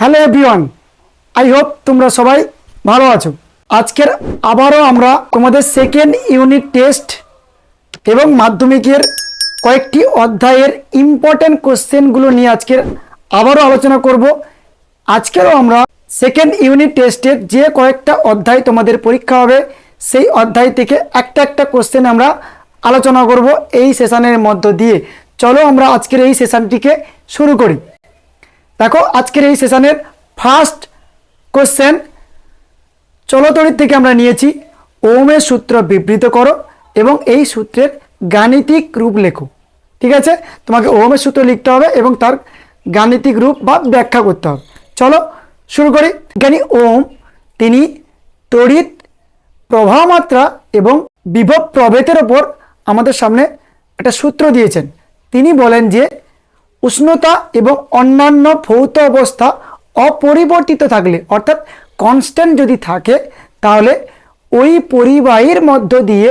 Hello everyone, I hope তোমরা সবাই ভালো আছো। আজকের আবারও আমরা তোমাদের সেকেন্ড ইউনিট টেস্ট এবং মাধ্যমিকের কয়েকটি অধ্যায়ের ইম্পর্ট্যান্ট কোশ্চেনগুলো নিয়ে আজকের আবারও আলোচনা করব। আজকেরও আমরা সেকেন্ড ইউনিট টেস্টের যে কয়েকটা অধ্যায় তোমাদের পরীক্ষা হবে, সেই অধ্যায় থেকে একটা একটা কোশ্চেন আমরা আলোচনা করব এই সেশনের মধ্য দিয়ে। চলো আমরা আজকের এই সেশনটিকে শুরু করি। দেখো, আজকের এই সেশনের ফার্স্ট কোশ্চেন চলতরির থেকে আমরা নিয়েছি, ওমের সূত্র বিবৃত করো এবং এই সূত্রের গাণিতিক রূপ লেখো। ঠিক আছে? তোমাকে ওমের সূত্র লিখতে হবে এবং তার গাণিতিক রূপ বা ব্যাখ্যা করতে হবে। চলো, শুরু করি। জ্ঞানী ওম, তিনি তড়িৎ প্রবাহ মাত্রা এবং বিভব প্রভেদের ওপর আমাদের সামনে একটা সূত্র দিয়েছেন। তিনি বলেন যে উষ্ণতা এবং অন্যান্য ভৌত অবস্থা অপরিবর্তিত থাকলে, অর্থাৎ কনস্ট্যান্ট যদি থাকে, তাহলে ওই পরিবাহীর মধ্য দিয়ে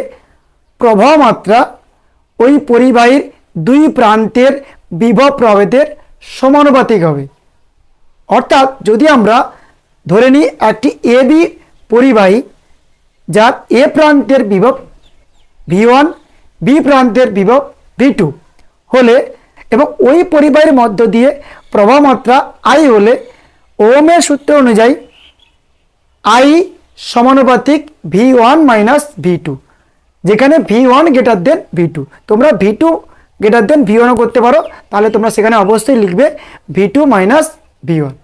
প্রবাহ মাত্রা ওই পরিবাহীর দুই প্রান্তের বিভব প্রভেদের সমানুপাতিক হবে। অর্থাৎ যদি আমরা ধরে নিই একটি এ বি পরিবাহী, যার এ প্রান্তের বিভব ভি ওয়ান বি প্রান্তের বিভব ভি টু হলে এবং ওই পরিবারের মধ্য দিয়ে প্রভামাত্রা আই হলে ওমের সূত্র অনুযায়ী আই সমানুপাতিক V one minus V two যেখানে V one greater than V two তোমরা V two greater than V ওয়ানও করতে পারো, তাহলে তোমরা সেখানে অবশ্যই লিখবে V two minus V one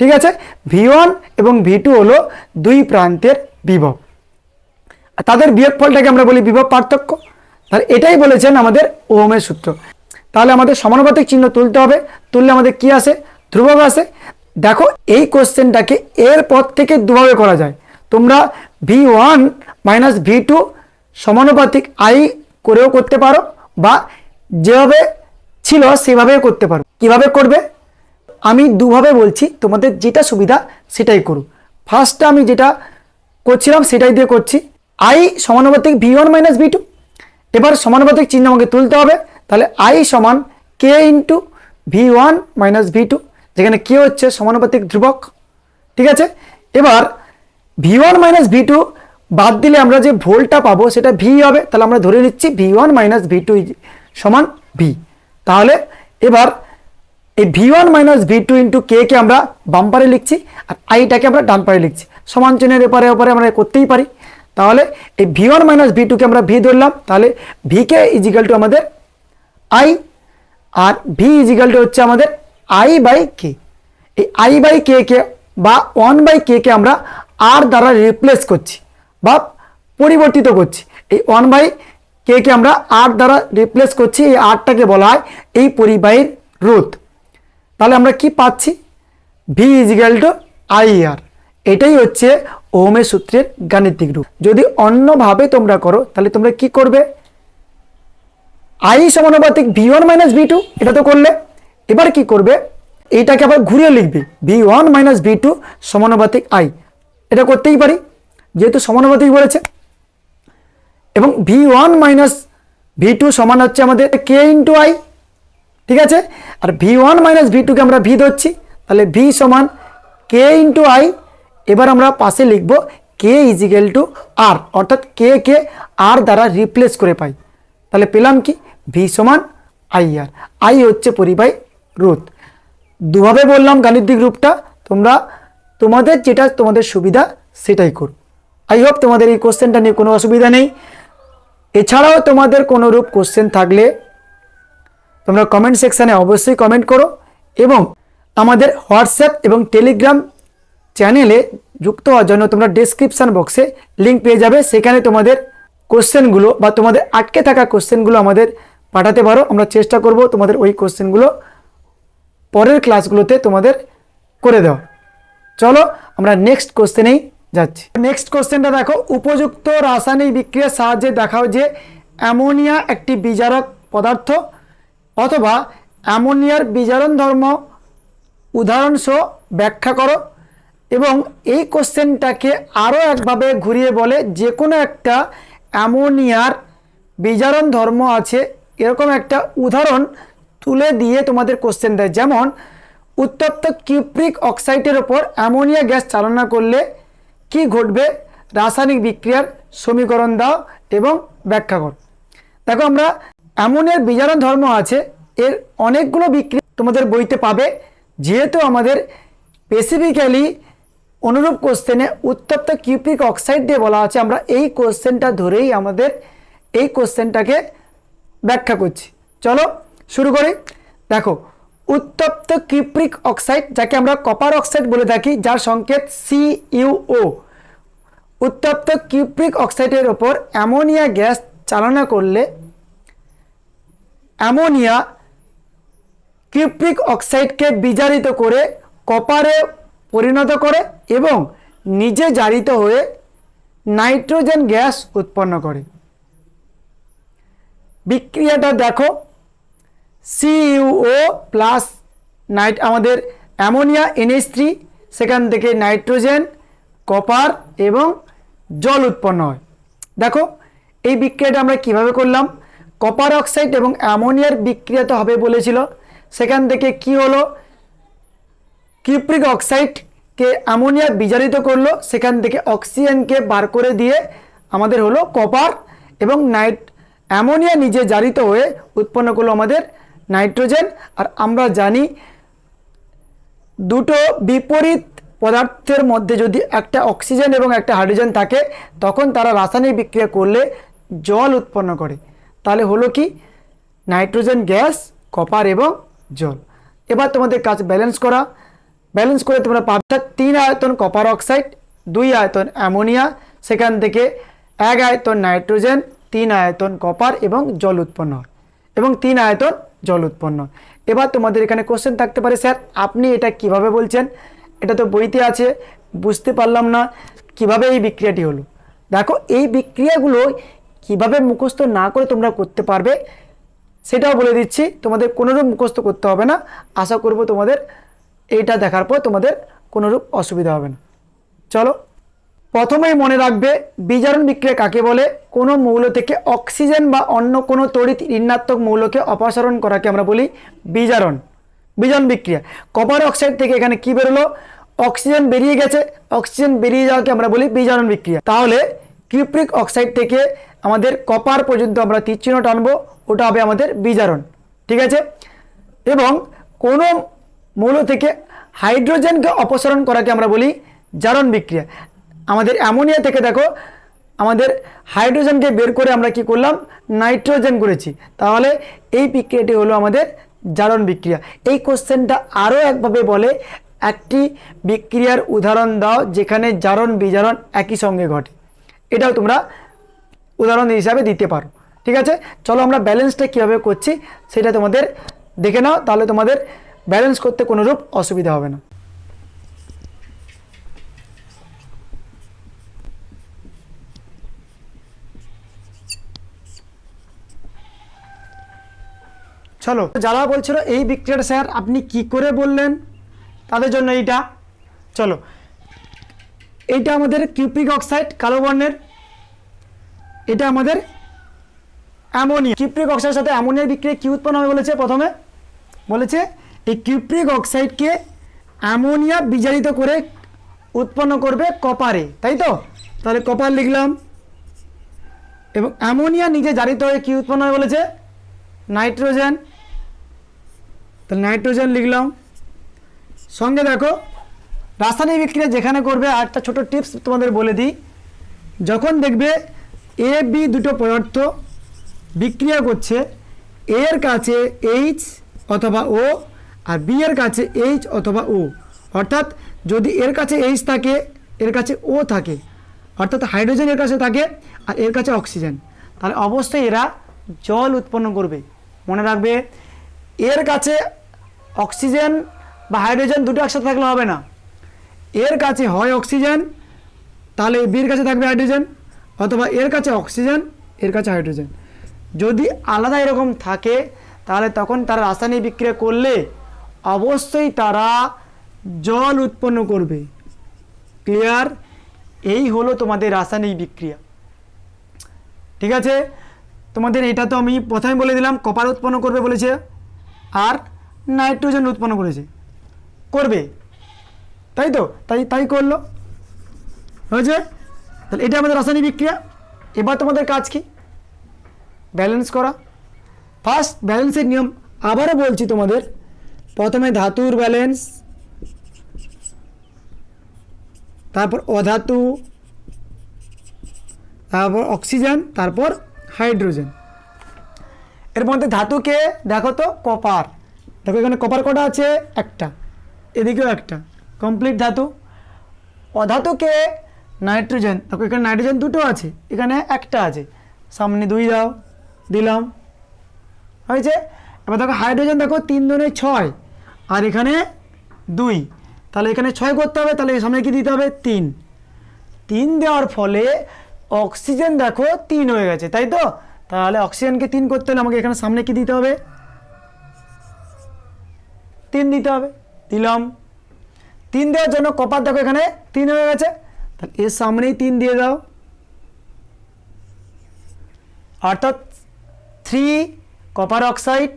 ঠিক আছে? ভি ওয়ান এবং ভি টু হলো দুই প্রান্তের বিভব। তাদের বিয়োগফলটাকে আমরা বলি বিভব পার্থক্য। তাহলে এটাই বলেছেন আমাদের ওহমের সূত্র। তাহলে আমাদের সমানুপাতিক চিহ্ন তুলতে হবে। তুললে আমাদের কি আসে? ধ্রুবক আসে। দেখো, এই কোশ্চেনটাকে এর পর থেকে দুভাবে করা যায়। তোমরা V one minus V two সমানুপাতিক আই করেও করতে পারো বা যেভাবে ছিল সেভাবেও করতে পারো। কীভাবে করবে? আমি দুভাবে বলছি, তোমাদের যেটা সুবিধা সেটাই করো। ফার্স্টটা আমি যেটা করছিলাম সেটাই দিয়ে করছি। আই সমানুপাতিক V one minus V two এবার সমানুপাতিক চিহ্ন আমাকে তুলতে হবে। তাহলে আই সমান K into V one minus V two যেখানে কে হচ্ছে সমানুপাতিক ধ্রুবক, ঠিক আছে? এবার V one minus V two বাদ দিলে আমরা যে ভোল্টটা পাবো সেটা ভি হবে, তাহলে আমরা ধরে নিচ্ছি V one minus V two সমান ভি তাহলে এবার এই V one minus V two into K K আমরা বাম পারে লিখছি আর আইটাকে আমরা ডান পারে লিখছি। সমান চিহ্নের এপারে ওপারে আমরা করতেই পারি। তাহলে এই ভি ওয়ান মাইনাস ভি টুকে আমরা ভি ধরলাম, তাহলে ভি কে ইজিক্যাল টু আমাদের I R V equal to হচ্ছে আমাদের আই বাই কে এই আই বাই কে কে বা ওয়ান বাই কে কে আমরা আর দ্বারা রিপ্লেস করছি বা পরিবর্তিত করছি। এই ওয়ান বাই কে কে আমরা আর দ্বারা রিপ্লেস করছি, এই আরটাকে বলা হয় এই পরিবাহীর রোধ। তাহলে আমরা কি পাচ্ছি? V equal to I R এটাই হচ্ছে ওহমের সূত্রের গাণিতিক রূপ। যদি অন্যভাবে তোমরা করো, তাহলে তোমরা কি করবে? আই সমানুপাতিক V one minus V two এটা তো করলে। এবার কি করবে? এইটাকে আবার ঘুরিয়ে লিখবে V one minus V two সমানুপাতিক আই এটা করতেই পারি, যেহেতু সমানুপাতিক বলেছে। এবং V one minus V two সমান হচ্ছে আমাদের কে ইন্টু আই ঠিক আছে? আর ভি ওয়ান মাইনাস ভি টুকে আমরা ভি ধরছি, তাহলে ভি সমান কে ইন্টু আই এবার আমরা পাশে লিখব কে ইজিক্যাল টু আর অর্থাৎ কে কে আর দ্বারা রিপ্লেস করে পাই। তাহলে পেলাম কি? ভি সমান আই আর আই হচ্ছে পরিবাহী রোধ। দুভাবে বললাম গাণিতিক রূপটা, তোমরা তোমাদের যেটা তোমাদের সুবিধা সেটাই করো। আই হোপ তোমাদের এই কোশ্চেনটা নিয়ে কোনো অসুবিধা নেই। এছাড়াও তোমাদের কোনো রূপ কোশ্চেন থাকলে তোমরা কমেন্ট সেকশানে অবশ্যই কমেন্ট করো এবং আমাদের হোয়াটসঅ্যাপ এবং টেলিগ্রাম চ্যানেলে যুক্ত হওয়ার জন্য তোমরা ডেসক্রিপশান বক্সে লিঙ্ক পেয়ে যাবে। সেখানে তোমাদের কোশ্চেনগুলো বা তোমাদের আটকে থাকা কোশ্চেনগুলো আমাদের পাঠাতে পারো। আমরা চেষ্টা করব তোমাদের ওই কোশ্চেনগুলো পরের ক্লাসগুলোতে তোমাদের করে দেওয়া চলো, আমরা নেক্সট কোশ্চেনেই যাচ্ছি। নেক্সট কোশ্চেনটা দেখো, উপযুক্ত রাসায়নিক বিক্রিয়ার সাহায্যে দেখাও যে অ্যামোনিয়া একটি বিজারক পদার্থ অথবা অ্যামোনিয়ার বিজারণ ধর্ম উদাহরণসহ ব্যাখ্যা করো এবং এই কোশ্চেনটাকে আরও একভাবে ঘুরিয়ে বলে যে কোনো একটা অ্যামোনিয়ার বিজারণ ধর্ম আছে এরকম একটা উদাহরণ তুলে দিয়ে তোমাদের কোশ্চেন দেয়। যেমন, উত্তপ্ত কিউপ্রিক অক্সাইডের ওপর অ্যামোনিয়া গ্যাস চালনা করলে কি ঘটবে? রাসায়নিক বিক্রিয়ার সমীকরণ দাও এবং ব্যাখ্যা কর। দেখো, আমরা অ্যামোনিয়ার বিজারণ ধর্ম আছে, এর অনেকগুলো বিক্রি তোমাদের বইতে পাবে। যেহেতু আমাদের স্পেসিফিক্যালি অনুরূপ কোশ্চেনে উত্তপ্ত কিউপ্রিক অক্সাইড দিয়ে বলা আছে, আমরা এই কোশ্চেনটা ধরেই আমাদের এই কোশ্চেনটাকে ব্যাখ্যা করছি। চলো শুরু করি। দেখো, উত্তপ্ত কিপ্রিক অক্সাইড, যাকে আমরা কপার অক্সাইড বলে থাকি, যার সংকেত সি ইউও উত্তপ্ত কিউপ্রিক অক্সাইডের ওপর অ্যামোনিয়া গ্যাস চালনা করলে অ্যামোনিয়া কিউপ্রিক অক্সাইডকে বিজারিত করে কপারে পরিণত করে এবং নিজে জারিত হয়ে নাইট্রোজেন গ্যাস উৎপন্ন করে। বিক্রিয়াটা দেখো। সিইউও প্লাস নাইট আমাদের অ্যামোনিয়া এনএস থ্রি সেখান থেকে নাইট্রোজেন, কপার এবং জল উৎপন্ন হয়। দেখো, এই বিক্রিয়াটা আমরা কীভাবে করলাম? কপার অক্সাইড এবং অ্যামোনিয়ার বিক্রিয়া তো হবে বলেছিল। সেখান থেকে কি হলো? কিউপ্রিক অক্সাইডকে অ্যামোনিয়া বিজারিত করল। সেখান থেকে অক্সিজেনকে বার করে দিয়ে আমাদের হলো কপার এবং নাইট অ্যামোনিয়া নিজে জারিত হয়ে উৎপন্ন করল আমাদের নাইট্রোজেন। আর আমরা জানি দুটো বিপরীত পদার্থের মধ্যে যদি একটা অক্সিজেন এবং একটা হাইড্রোজেন থাকে, তখন তারা রাসায়নিক বিক্রিয়া করলে জল উৎপন্ন করে। তাহলে হলো কি? নাইট্রোজেন, গ্যাস, কপার এবং জল। এবার তোমাদের কাজ ব্যালেন্স করা। ব্যালেন্স করে তোমরা পাবে তিন আয়তন কপার অক্সাইড, দুই আয়তন অ্যামোনিয়া, সেখান থেকে এক আয়তন নাইট্রোজেন তিন আয়তন কপার এবং জল উৎপন্ন। এবং তিন আয়তন জল উৎপন্ন। এবার তোমাদের এখানে কোশ্চেন থাকতে পারে, স্যার, আপনি এটা কীভাবে বলছেন? এটা তো বইতে আছে, বুঝতে পারলাম না কীভাবে এই বিক্রিয়াটি হলো। দেখো, এই বিক্রিয়াগুলো কীভাবে মুখস্থ না করে তোমরা করতে পারবে, সেটাও বলে দিচ্ছি। তোমাদের কোনোরূপ মুখস্থ করতে হবে না। আশা করব তোমাদের এইটা দেখার পর তোমাদের কোনোরূপ অসুবিধা হবে না। চলো প্রথমেই মনে রাখবে, বিজারণ বিক্রিয়া কাকে বলে? কোনো মৌল থেকে অক্সিজেন বা অন্য কোনো তড়িৎ ঋণাত্মক মৌলকে অপসারণ করাকে আমরা বলি বিজারণ বিজারণ বিক্রিয়া। কপার অক্সাইড থেকে এখানে কি বেরোলো? অক্সিজেন বেরিয়ে গেছে, অক্সিজেন বেরিয়ে যাওয়াকে আমরা বলি বিজারণ বিক্রিয়া। তাহলে কিউপ্রিক অক্সাইড থেকে আমাদের কপার পর্যন্ত আমরা তীরচিহ্ন টানবো, ওটা হবে আমাদের বিজারণ, ঠিক আছে? এবং কোনো মৌল থেকে হাইড্রোজেনকে অপসারণ করাকে আমরা বলি জারণ বিক্রিয়া। আমাদের অ্যামোনিয়া থেকে দেখো, আমাদের হাইড্রোজেনকে বের করে আমরা কি করলাম? নাইট্রোজেন করেছি। তাহলে এই বিক্রিয়াটি হলো আমাদের জারণ বিক্রিয়া। এই কোশ্চেনটা আরও একভাবে বলে, একটি বিক্রিয়ার উদাহরণ দাও যেখানে জারণ বিজারণ একই সঙ্গে ঘটে। এটাও তোমরা উদাহরণ হিসাবে দিতে পারো। ঠিক আছে? চলো আমরা ব্যালেন্সটা কীভাবে করছি সেটা তোমাদের দেখে নাও, তাহলে তোমাদের ব্যালেন্স করতে কোনোরূপ অসুবিধা হবে না। চলো। যারা বলছিল এই বিক্রিয়াটা স্যার আপনি কি করে বললেন? তাদের জন্য এইটা। চলো। এইটা আমাদের কিউপিক অক্সাইড কালো বর্ণের। এটা আমাদের অ্যামোনিয়া। কিউপ্রিক অক্সাইডের সাথে অ্যামোনিয়ার বিক্রিয়া কি উৎপন্ন হবে বলেছে প্রথমে? বলেছে এই কিউপ্রিক অক্সাইডকে অ্যামোনিয়া বিজারিত করে উৎপন্ন করবে কপারে, তাই তো? তাহলে কপার লিখলাম। এবং অ্যামোনিয়া নিজে জারিত হয়ে কি উৎপন্ন হবে বলেছে? নাইট্রোজেন। তাহলে নাইট্রোজেন লিখলাম। সঙ্গে দেখো, রাসায়নিক বিক্রিয়া যেখানে করবে আরেকটা ছোট টিপস তোমাদের বলে দিই। যখন দেখবে এ বি দুটো পদার্থ বিক্রিয়া করছে এর কাছে এইচ অথবা ও আর বি এর কাছে এইচ অথবা ও অর্থাৎ যদি এর কাছে এইচ থাকে, এর কাছে ও থাকে, অর্থাৎ হাইড্রোজেন এর কাছে থাকে আর এর কাছে অক্সিজেন, তাহলে অবশ্যই এরা জল উৎপন্ন করবে। মনে রাখবে এর কাছে অক্সিজেন বা হাইড্রোজেন দুটো একসাথে থাকলে হবে না। এর কাছে হয় অক্সিজেন, তাহলে বির কাছে থাকবে হাইড্রোজেন, অথবা এর কাছে অক্সিজেন, এর কাছে হাইড্রোজেন। যদি আলাদা এরকম থাকে, তাহলে তখন তারা রাসায়নিক বিক্রিয়া করলে অবশ্যই তারা জল উৎপন্ন করবে। ক্লিয়ার? এই হলো তোমাদের রাসায়নিক বিক্রিয়া। ঠিক আছে? তোমাদের এটা তো আমি প্রথমে বলে দিলাম, কপার উৎপন্ন করবে বলেছে। আর নাইট্রোজেন উৎপন্ন করেছে। করবে। তাই তো? তাই তাই করল। হয়েছে? তাহলে এটা আমাদের রাসায়নিক বিক্রিয়া। এবার তোমাদের কাজ কি? ব্যালেন্স করা। ফার্স্ট ব্যালেন্সের নিয়ম আবারও বলছি তোমাদের। প্রথমে ধাতুর ব্যালেন্স তারপর অধাতু, তারপর অক্সিজেন তারপর হাইড্রোজেন এর মধ্যে ধাতুকে দেখো তো, কপার। দেখো এখানে কপার কটা আছে? একটা। এদিকেও একটা। কমপ্লিট ধাতু। অধাতুকে নাইট্রোজেন দেখো এখানে নাইট্রোজেন দুটো আছে। এখানে একটা আছে। সামনে দুই দাও। দিলাম। হয়েছে? এবার দেখো হাইড্রোজেন দেখো তিন দুনে ছয়। আর এখানে দুই। তাহলে এখানে ছয় করতে হবে, তাহলে সামনে কি দিতে হবে? তিন। তিন দেওয়ার ফলে অক্সিজেন দেখো তিন হয়ে গেছে, তাই তো? তাহলে অক্সিজেনকে তিন করতে হলে আমাকে এখানে সামনে কি দিতে হবে? তিন দিতে হবে। দিলাম। তিন দেওয়ার জন্য কপার দেখো এখানে তিন হয়ে গেছে। তাহলে এর সামনেই তিন দিয়ে দাও। অর্থাৎ থ্রি কপার অক্সাইড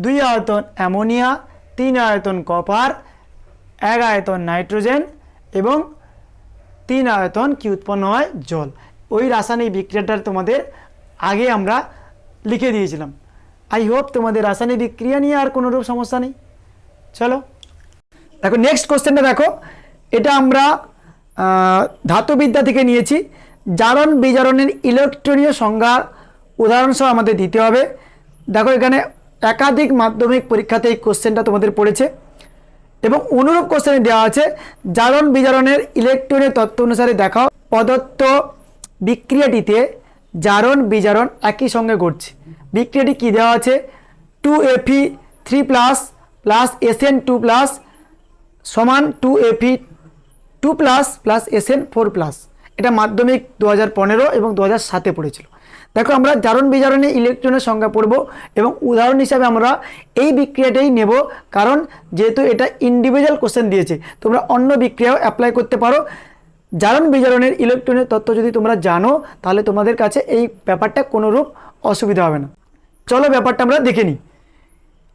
দুই আয়তন অ্যামোনিয়া, তিন আয়তন কপার এক আয়তন নাইট্রোজেন এবং তিন আয়তন কি উৎপন্ন হয়? জল। ওই রাসায়নিক বিক্রিয়াটার তোমাদের আগে আমরা লিখে দিয়েছিলাম। আই হোপ তোমাদের রাসায়নিক বিক্রিয়া নিয়ে আর কোনোরূপ সমস্যা নেই। চলো। দেখো নেক্সট কোশ্চেনটা দেখো। এটা আমরা ধাতুবিদ্যা থেকে নিয়েছি। জারণ বিজারণের ইলেকট্রনীয় সংজ্ঞার উদাহরণসহ আমাদের দিতে হবে। দেখো, এখানে একাধিক মাধ্যমিক পরীক্ষাতে এই কোশ্চেনটা তোমাদের পড়েছে। এবং অনুরূপ কোশ্চেনে দেওয়া আছে, জারণ বিজারণের ইলেকট্রনের তত্ত্ব অনুসারে দেখাও প্রদত্ত বিক্রিয়াটিতে জারণ, বিজারণ একই সঙ্গে ঘটছে। বিক্রিয়াটি কী দেওয়া আছে? Two FE three plus plus SN two plus সমান two FE two plus plus SN four plus এটা মাধ্যমিক দু হাজার পনেরো এবং দু সাতে পড়েছিল। দেখো আমরা জারণ, বিজারণে ইলেকট্রনের সংখ্যা পড়ব এবং উদাহরণ হিসাবে আমরা এই বিক্রিয়াটাই নেব কারণ যেহেতু এটা ইন্ডিভিজুয়াল কোশ্চেন দিয়েছে, তোমরা অন্য বিক্রিয়াও অ্যাপ্লাই করতে পারো। জারণ বিজারণের ইলেকট্রনের তত্ত্ব যদি তোমরা জানো, তাহলে তোমাদের কাছে এই ব্যাপারটা কোনোরূপ অসুবিধা হবে না। চলো ব্যাপারটা আমরা দেখে নিই।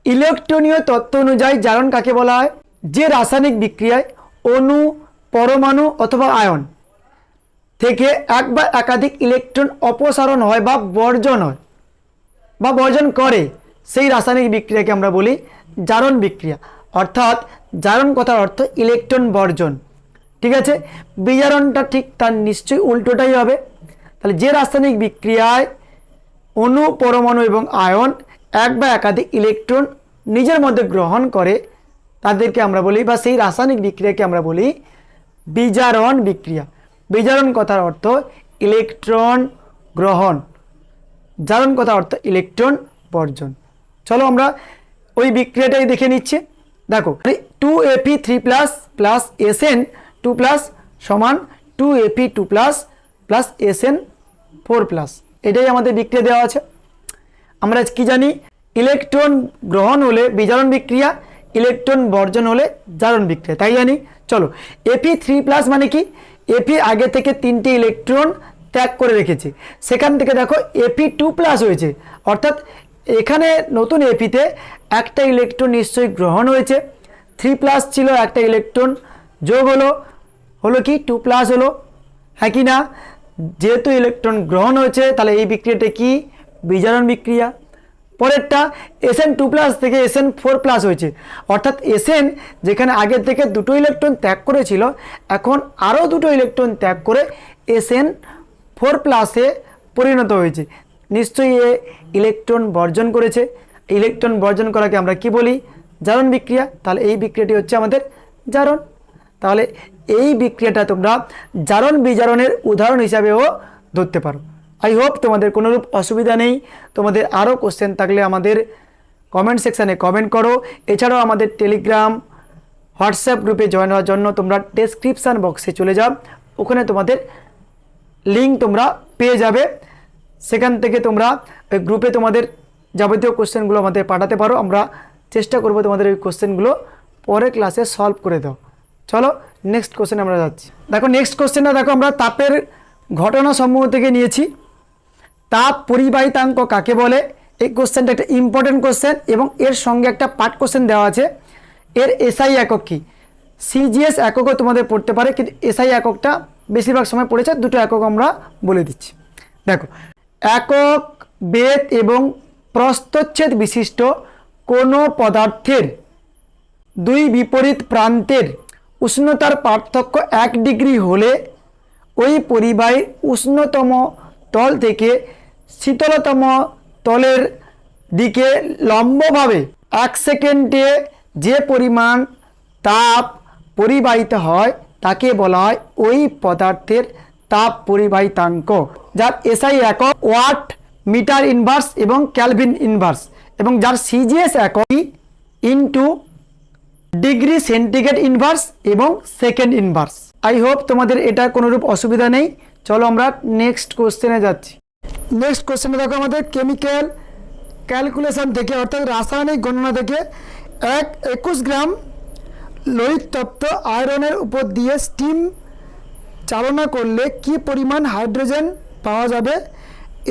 ইলেকট্রনীয় তত্ত্ব অনুযায়ী জারণ কাকে বলা হয়? যে রাসায়নিক বিক্রিয়ায় অণু, পরমাণু অথবা আয়ন থেকে এক বা একাধিক ইলেকট্রন অপসারণ হয় বা বর্জন হয় বা বর্জন করে, সেই রাসায়নিক বিক্রিয়াকে আমরা বলি জারণ বিক্রিয়া। অর্থাৎ জারণ কথার অর্থ ইলেকট্রন বর্জন। ঠিক আছে? বিজারণটা ঠিক তার নিশ্চয়ই উল্টোটাই হবে। তাহলে যে রাসায়নিক বিক্রিয়ায় অণু, পরমাণু এবং আয়ন এক বা একাধিক ইলেকট্রন নিজের মধ্যে গ্রহণ করে, তাদেরকে আমরা বলি বা সেই রাসায়নিক বিক্রিয়াকে আমরা বলি বিজারণ বিক্রিয়া। বিজারণ কথার অর্থ ইলেকট্রন গ্রহণ। জারণ কথার অর্থ ইলেকট্রন বর্জন। চলো আমরা ওই বিক্রিয়াটাই দেখে নিচ্ছি। দেখো two FE three plus plus SN two plus সমান two FE two plus plus SN four plus এটাই আমাদের বিক্রিয়া দেওয়া আছে। আমরা কি জানি? ইলেকট্রন গ্রহণ হলে বিজারণ বিক্রিয়া, ইলেকট্রন বর্জন হলে জারণ বিক্রিয়া। তাই জানি? চলো এপি থ্রি প্লাস মানে কি? এপি আগে থেকে তিনটে ইলেকট্রন ত্যাগ করে রেখেছে। সেখান থেকে দেখো এপি টু প্লাস হয়েছে। অর্থাৎ এখানে নতুন এপিতে একটা ইলেকট্রন নিশ্চয়ই গ্রহণ হয়েছে। থ্রি প্লাস ছিল একটা ইলেকট্রন, যোগ হলো হলো কি? টু প্লাস হলো। হ্যাঁ কি না? যেহেতু ইলেকট্রন গ্রহণ হয়েছে, তাহলে এই বিক্রিয়াটা কি? বিজারণ বিক্রিয়া। পরেরটা এসএন টু প্লাস থেকে এসএন ফোর প্লাস হয়েছে। অর্থাৎ এসএন যেখানে আগে থেকে দুটো ইলেকট্রন ত্যাগ করেছিল, এখন আরও দুটো ইলেকট্রন ত্যাগ করে এসএন ফোর প্লাসে পরিণত হয়েছে। নিশ্চয়ই এ ইলেকট্রন বর্জন করেছে। ইলেকট্রন বর্জন করাকে আমরা কি বলি? জারণ বিক্রিয়া। তাহলে এই বিক্রিয়াটি হচ্ছে আমাদের জারণ। তাহলে এই বিক্রিয়াটা তোমরা জারণ বিজারণের উদাহরণ হিসাবেও ধরতে পারো। আই হোপ তোমাদের কোনোরূপ অসুবিধা নেই। তোমাদের আরও কোশ্চেন থাকলে আমাদের কমেন্ট সেকশানে কমেন্ট করো। এছাড়াও আমাদের টেলিগ্রাম হোয়াটসঅ্যাপ গ্রুপে জয়েন হওয়ার জন্য তোমরা ডেসক্রিপশান বক্সে চলে যাও। ওখানে তোমাদের লিঙ্ক তোমরা পেয়ে যাবে। সেখান থেকে তোমরা ওই গ্রুপে তোমাদের যাবতীয় কোশ্চেনগুলো আমাদের পাঠাতে পারো। আমরা চেষ্টা করব তোমাদের ওই কোশ্চেনগুলো পরে ক্লাসে সলভ করে দাও চলো নেক্সট কোশ্চেন আমরা যাচ্ছি। দেখো নেক্সট কোশ্চেনটা দেখো, আমরা তাপের ঘটনা সমূহ থেকে নিয়েছি। তাপ পরিবাহিতাঙ্ক কাকে বলে? এই কোশ্চেনটা একটা ইম্পর্টেন্ট কোশ্চেন এবং এর সঙ্গে একটা পার্ট কোশ্চেন দেওয়া আছে। এর এসআই একক কি? সিজিএস এককও তোমাদের পড়তে পারে, কিন্তু এসআই এককটা বেশিরভাগ সময় পড়েছে, দুটো একক আমরা বলে দিচ্ছি। দেখো, একক বেদ এবং প্রস্তচ্ছেদ বিশিষ্ট কোনো পদার্থের দুই বিপরীত প্রান্তের উষ্ণতার পার্থক্য এক ডিগ্রি হলে ওই পরিবাহীর উষ্ণতম তল থেকে শীতলতম তলের দিকে লম্বভাবে এক সেকেন্ডে যে পরিমাণ তাপ পরিবাহিত হয় তাকে বলা হয় ওই পদার্থের তাপ পরিবাহিতাঙ্ক, যার এসআই একক ওয়াট মিটার ইনভার্স এবং ক্যালভিন ইনভার্স এবং যার সিজিএস একক ইন্টু ডিগ্রি সেন্টিগ্রেড ইনভার্স এবং সেকেন্ড ইনভার্স। আই হোপ তোমাদের এটা কোনোরূপ অসুবিধা নেই। চলো আমরা নেক্সট কোশ্চেনে যাচ্ছি। নেক্সট কোশ্চেনে দেখো আমাদের কেমিক্যাল ক্যালকুলেশন থেকে, অর্থাৎ রাসায়নিক গণনা থেকে এক একুশ গ্রাম তপ্ত আয়রনের উপর দিয়ে স্টিম চালনা করলে কি পরিমাণ হাইড্রোজেন পাওয়া যাবে?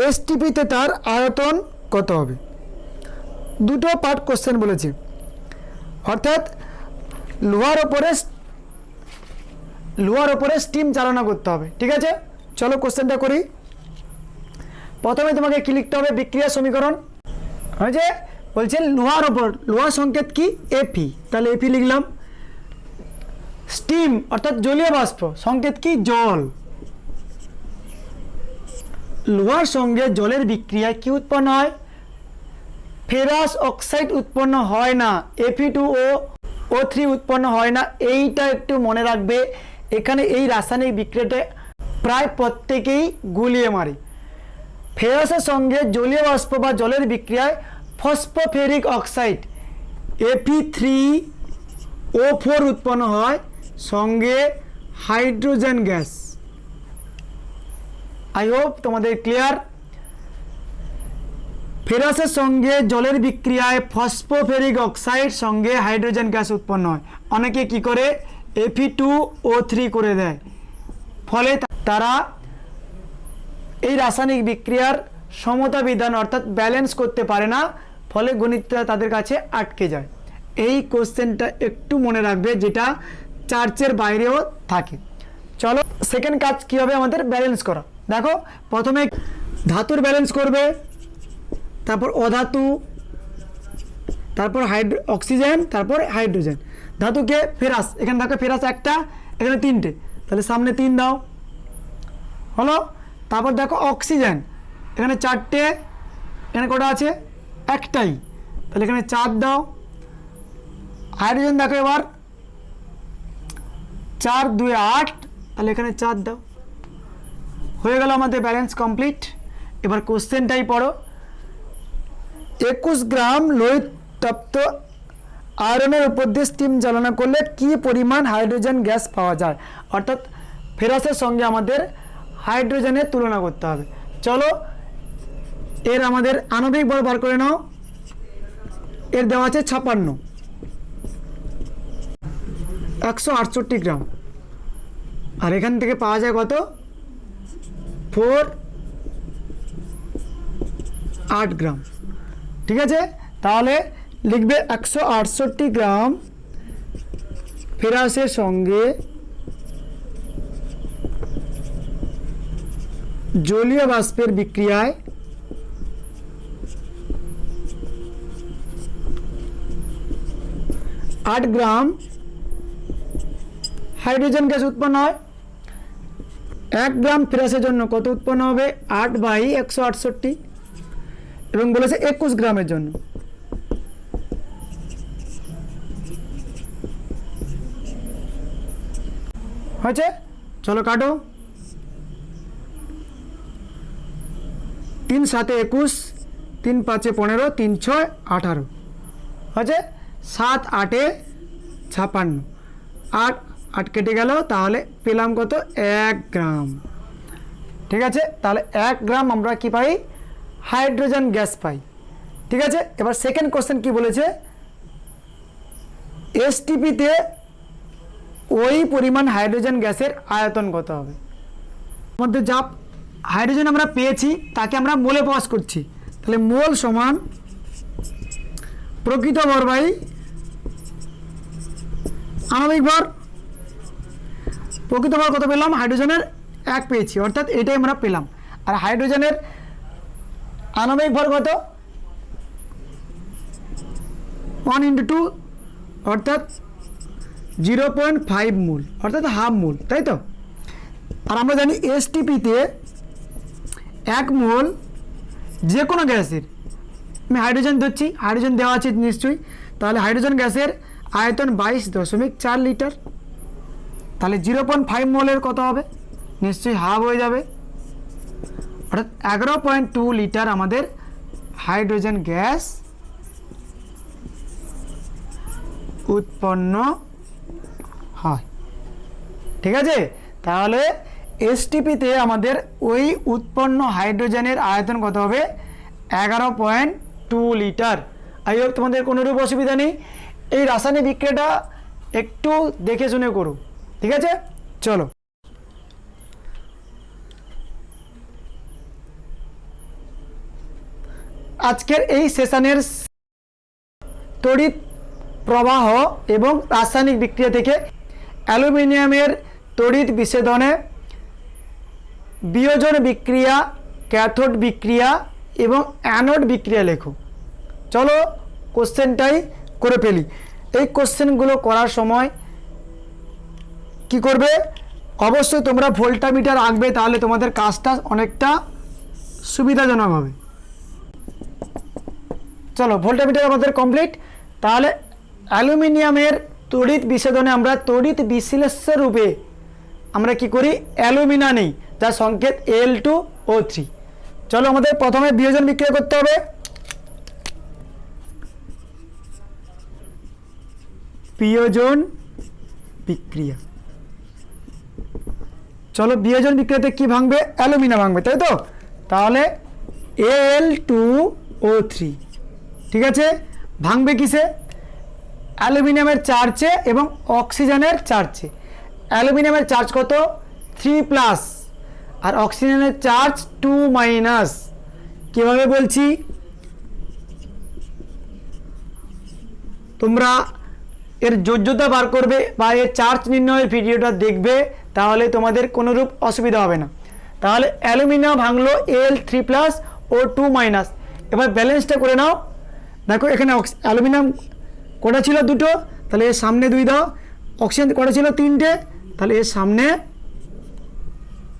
এসটিপিতে তার আয়তন কত হবে? দুটো পার্ট কোশ্চেন বলেছি। অর্থাৎ লোহার ওপরে লোহার ওপরে স্টিম চালনা করতে হবে, ঠিক আছে? চলো কোশ্চেনটা করি। প্রথমে তোমাকে কি লিখতে হবে? বিক্রিয়া সমীকরণ। হয়েছে বলছেন লোহার ওপর, লোহার সংকেত কি? এপি তাহলে এপি লিখলাম। স্টিম অর্থাৎ জলীয় বাষ্প, সংকেত কি? জল। লোহার সঙ্গে জলের বিক্রিয়ায় কি উৎপন্ন হয়? ফেরাস অক্সাইড উৎপন্ন হয় না। এফি টু ও ও থ্রি উৎপন্ন হয় না। এইটা একটু মনে রাখবে। এখানে এই রাসায়নিক বিক্রিয়াটা প্রায় প্রত্যেকেই গুলিয়ে মারে। ফেরাসের সঙ্গে জলীয় বাষ্প বা জলের বিক্রিয়ায় ferrosoferric oxide, FE three O four উৎপন্ন হয়, সঙ্গে হাইড্রোজেন গ্যাস। আই হোপ তোমাদের ক্লিয়ার। ফেরাসের সঙ্গে জলের বিক্রিয়ায় ফসফোফেরিক অক্সাইড সঙ্গে হাইড্রোজেন গ্যাস উৎপন্ন হয়। অনেকে কি করে? এফি টু ও থ্রি করে দেয়। ফলে তারা এই রাসায়নিক বিক্রিয়ার সমতা বিধান অর্থাৎ ব্যালেন্স করতে পারে না, ফলে গণিতটা তাদের কাছে আটকে যায়। এই কোশ্চেনটা একটু মনে রাখবে, যেটা চার্চের বাইরেও থাকে। চলো সেকেন্ড কাজ কী হবে আমাদের ব্যালেন্স করা? দেখো, প্রথমে ধাতুর ব্যালেন্স করবে। তারপর অধাতু, তারপর হাইড্রো, অক্সিজেন, তারপর হাইড্রোজেন। ধাতুকে ফেরাস, এখানে দেখো ফেরাস একটা, এখানে তিনটে। তাহলে সামনে তিন দাও। হলো? তারপর দেখো অক্সিজেন, এখানে চারটে, এখানে কটা আছে? একটাই। তাহলে এখানে চার দাও। হাইড্রোজেন দেখো এবার। চার দুই আট। তাহলে এখানে চার দাও। হয়ে গেল আমাদের ব্যালেন্স কমপ্লিট এবার কোশ্চেনটাই পড়ো। একুশ গ্রাম তপ্ত আয়রনের উপর দিয়ে স্টিম চালনা করলে কি পরিমাণ হাইড্রোজেন গ্যাস পাওয়া যায়? অর্থাৎ ফেরাসের সঙ্গে আমাদের হাইড্রোজেনের তুলনা করতে হবে। চলো, এর আমাদের আণবিক বল বার করে নাও। এর দেওয়া আছে ছাপান্ন। একশো আটষট্টি গ্রাম। আর এখান থেকে পাওয়া যায় কত? ফোর আট গ্রাম। ঠিক আছে? তাহলে লিখবে একশো আটষট্টি গ্রাম ফেরাসের সঙ্গে জলীয় বাষ্পের বিক্রিয়ায় আট গ্রাম হাইড্রোজেন গ্যাস উৎপন্ন হয়। এক গ্রাম ফেরাসের জন্য কত উৎপন্ন হবে? আট বাই একশো আটষট্টি। এবং বলেছে একুশ গ্রামের জন্য। হয়েছে? চলো কাটো। তিন সাতে একুশ, তিন পাঁচে পনেরো, তিন ছয়, আঠারো। হয়েছে? সাত আটে ছাপান্ন। আট আট কেটে গেল, তাহলে পেলাম কত? এক গ্রাম। ঠিক আছে? তাহলে এক গ্রাম আমরা কি পাই? হাইড্রোজেন গ্যাস পাই। ঠিক আছে? এবার সেকেন্ড কোশ্চেন কি বলেছে? এসটিপিতে ওই পরিমাণ হাইড্রোজেন গ্যাসের আয়তন কত হবে? মধ্যে যা হাইড্রোজেন আমরা পেয়েছি, তাকে আমরা মোলে প্রকাশ করছি। তাহলে মোল সমান প্রকৃত ভরবাই আণবিক ভর। প্রকৃত ভর কত পেলাম? হাইড্রোজেনের এক পেয়েছি, অর্থাৎ এটাই আমরা পেলাম। আর হাইড্রোজেনের আণবিক ভর কত? ওয়ান ইন্টু টু অর্থাৎ জিরো পয়েন্ট ফাইভ মূল, অর্থাৎ হাফ মূল, তাই তো? আর আমরা জানি এসটিপিতে এক মোল যে কোনো গ্যাসের, আমি হাইড্রোজেন ধরছি হাইড্রোজেন দেওয়া আছে নিশ্চয়ই, তাহলে হাইড্রোজেন গ্যাসের আয়তন বাইশ দশমিক চার লিটার, তাহলে জিরো পয়েন্ট ফাইভ মোলের কত হবে? নিশ্চয়ই হাফ হয়ে যাবে। অর্থাৎ এগারো পয়েন্ট টু লিটার আমাদের হাইড্রোজেন গ্যাস উৎপন্ন হয়। ঠিক আছে? তাহলে এসটিপিতে আমাদের ওই উৎপন্ন হাইড্রোজেনের আয়তন কত হবে? এগারো পয়েন্ট টু লিটার আই হোক তোমাদের কোনোরূপ অসুবিধা নেই। এই রাসায়নিক বিক্রিয়াটা একটু দেখে শুনে করো। ঠিক আছে? চলো। আজকের এই সেশনের তড়িৎ প্রবাহ এবং রাসায়নিক বিক্রিয়া থেকে অ্যালুমিনিয়ামের তড়িৎ বিচ্ছেদনে বিয়োজন বিক্রিয়া, ক্যাথোড বিক্রিয়া এবং অ্যানোড বিক্রিয়া লেখো। চলো কোশ্চেনটাই করে ফেলি। এই কোশ্চেনগুলো করার সময় কি করবে? অবশ্যই তোমরা ভোল্টামিটার আঁকবে, তাহলে তোমাদের কাজটা অনেকটা সুবিধাজনক হবে। চলো ভোল্টামিটার আমাদের কমপ্লিট তাহলে অ্যালুমিনিয়ামের তড়িৎ বিচ্ছেদনে আমরা তড়িৎ বিশ্লেষ্য রূপে আমরা কি করি? অ্যালুমিনা নেই। যার সংকেত এল টু ও থ্রি চলো আমাদের প্রথমে বিয়োজন বিক্রিয়া করতে হবে। বিয়োজন বিক্রিয়া। চলো বিয়োজন বিক্রিয়াতে কি ভাঙবে? অ্যালুমিনা ভাঙবে, তাই তো? তাহলে এল টু ও থ্রি ঠিক আছে? ভাঙবে কিসে? অ্যালুমিনিয়ামের চার্জে এবং অক্সিজেনের চার্জে। অ্যালুমিনিয়ামের চার্জ কত? Three plus. আর অক্সিজেনের চার্জ টু মাইনাস। কীভাবে বলছি? তোমরা এর যোগ্যতা বার করবে বা এর চার্জ নির্ণয়ের ভিডিওটা দেখবে, তাহলে তোমাদের কোনোরূপ অসুবিধা হবে না। তাহলে অ্যালুমিনিয়াম ভাঙলো AL three plus O two minus এবার ব্যালেন্সটা করে নাও। দেখো, এখানে অ্যালুমিনিয়াম কটা ছিল? দুটো। তাহলে এর সামনে দুই দাও। অক্সিজেন কটা ছিল? তিনটে। তাহলে এর সামনে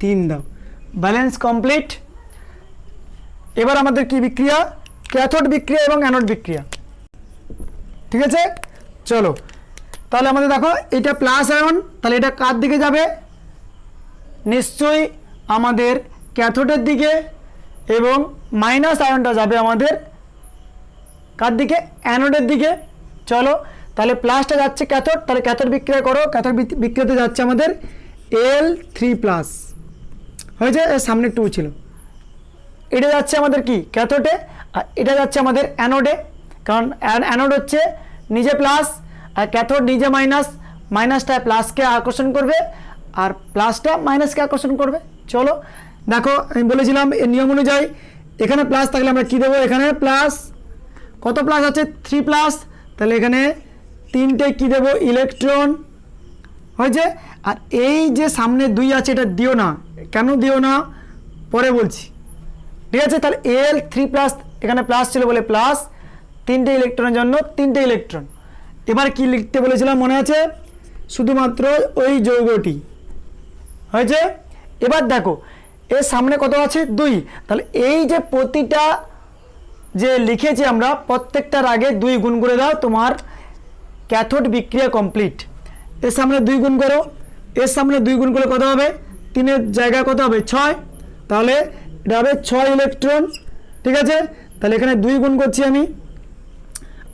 তিন দাও। Balance complete. এবার আমাদের কি বিক্রিয়া? ক্যাথোড বিক্রিয়া এবং অ্যানোড বিক্রিয়া। ঠিক আছে? চলো। তাহলে আমাদের দেখো, এটা প্লাস আয়ন তাহলে এটা কার দিকে যাবে? নিশ্চয়ই আমাদের ক্যাথোডের দিকে এবং মাইনাস আয়নটা যাবে আমাদের কার দিকে? অ্যানোডের দিকে। চলো, তাহলে প্লাসটা যাচ্ছে ক্যাথোড তাহলে ক্যাথোড বিক্রিয়া করো। ক্যাথোড বিক- বিক্রিয়াতে যাচ্ছে আমাদের এল থ্রি প্লাস হয়েছে? এর সামনে টু ছিল। এটা যাচ্ছে আমাদের কি? ক্যাথোডে আর এটা যাচ্ছে আমাদের অ্যানোডে। কারণ অ্যান- অ্যানোড হচ্ছে নিজে প্লাস আর ক্যাথোড নিজে মাইনাস মাইনাসটা প্লাসকে আকর্ষণ করবে, আর প্লাসটা মাইনাসকে আকর্ষণ করবে। চলো, দেখো, আমি বলেছিলাম, এর নিয়ম অনুযায়ী এখানে প্লাস থাকলে আমরা কী দেবো? এখানে প্লাস কত প্লাস আছে? থ্রি প্লাস তাহলে এখানে তিনটে কী দেবো? ইলেকট্রন হয়েছে? আর এই যে সামনে দুই আছে, এটা দিও না। কেন দিও না? পরে বলছি। ঠিক আছে? তাহলে এল থ্রি প্লাস এখানে প্লাস ছিল বলে প্লাস তিনটে ইলেকট্রনের জন্য তিনটে ইলেকট্রন এবার কি লিখতে বলেছিলাম মনে আছে? শুধুমাত্র ওই যৌগটি। হয়েছে? এবার দেখো, এর সামনে কত আছে? দুই। তাহলে এই যে প্রতিটা যে লিখেছি আমরা, প্রত্যেকটার আগে দুই গুণ করে দাও, তোমার ক্যাথোড বিক্রিয়া কমপ্লিট এর সামনে দুই গুণ করো। এর সামনে দুই গুণ করলে কত হবে? তিনের জায়গায় কত হবে? ছয়। তাহলে এটা হবে ছয় ইলেকট্রন ঠিক আছে? তাহলে এখানে দুই গুণ করছি আমি।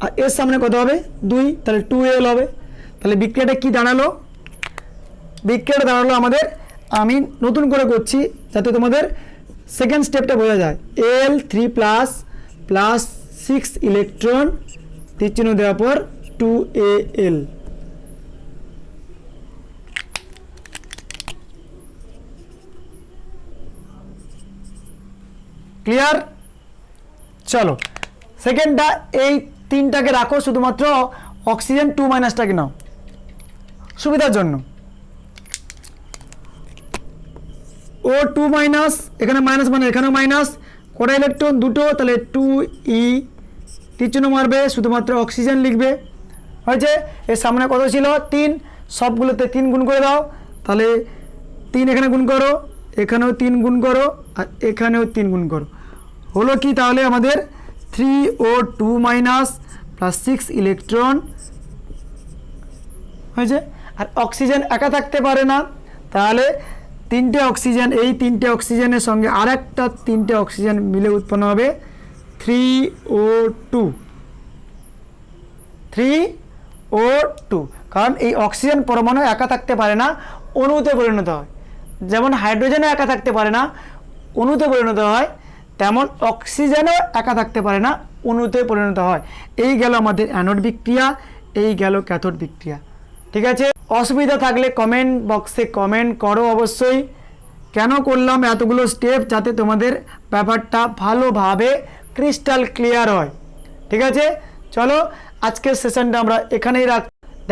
আর এর সামনে কত হবে? দুই। তাহলে টু এল হবে। তাহলে বিক্রিয়াটা কি দাঁড়াল? বিক্রিয়াটা দাঁড়াল আমাদের, আমি নতুন করে করছি যাতে তোমাদের সেকেন্ড স্টেপটা বোঝা যায়। AL three plus plus six electron, তীরচিহ্ন দেওয়ার পর টু এ এল। ক্লিয়ার? চলো। সেকেন্ডটা এই তিনটাকে রাখো, শুধুমাত্র অক্সিজেন টু মাইনাসটাকে নাও। সুবিধার জন্য। ও টু মাইনাস, এখানে মাইনাস মানে এখানেও মাইনাস কটা ইলেকট্রন দুটো, তাহলে টু ই টিচুনো মারবে, শুধুমাত্র অক্সিজেন লিখবে। হয়েছে? এর সামনে কত ছিল? তিন। সবগুলোতে তিন গুণ করে দাও। তাহলে তিন এখানে গুণ করো, এখানেও তিন গুণ করো, আর এখানেও তিন গুণ করো। হলো কি তাহলে আমাদের three O two minus plus six electron হয়েছে? আর অক্সিজেন একা থাকতে পারে না। তাহলে তিনটে অক্সিজেন, এই তিনটে অক্সিজেনের সঙ্গে আর একটা তিনটে অক্সিজেন মিলে উৎপন্ন হবে। Three O two. Three O two. কারণ এই অক্সিজেন পরমাণু একা থাকতে পারে না, অণুতে পরিণত হয়। যেমন হাইড্রোজেনও একা থাকতে পারে না, অণুতে পরিণত হয়। তেমন অক্সিজেনও একা থাকতে পারে না, অণুতে পরিণত হয়। এই গেল আমাদের অ্যানোড বিক্রিয়া, এই গেল ক্যাথোড বিক্রিয়া। ঠিক আছে? অসুবিধা থাকলে কমেন্ট বক্সে কমেন্ট করো অবশ্যই। কেন করলাম এতগুলো স্টেপ যাতে তোমাদের ব্যাপারটা ভালোভাবে ক্রিস্টাল ক্লিয়ার হয়। ঠিক আছে? চলো, আজকের সেশনটা আমরা এখানেই রাখ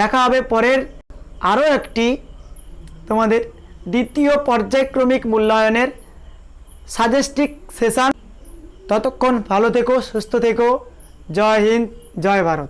দেখা হবে পরের আরও একটি তোমাদের দ্বিতীয় পর্যায়ক্রমিক মূল্যায়নের সাজেস্টিক সেশন ততক্ষণ ভালো থেকো, সুস্থ থেকো। জয় হিন্দ, জয় ভারত।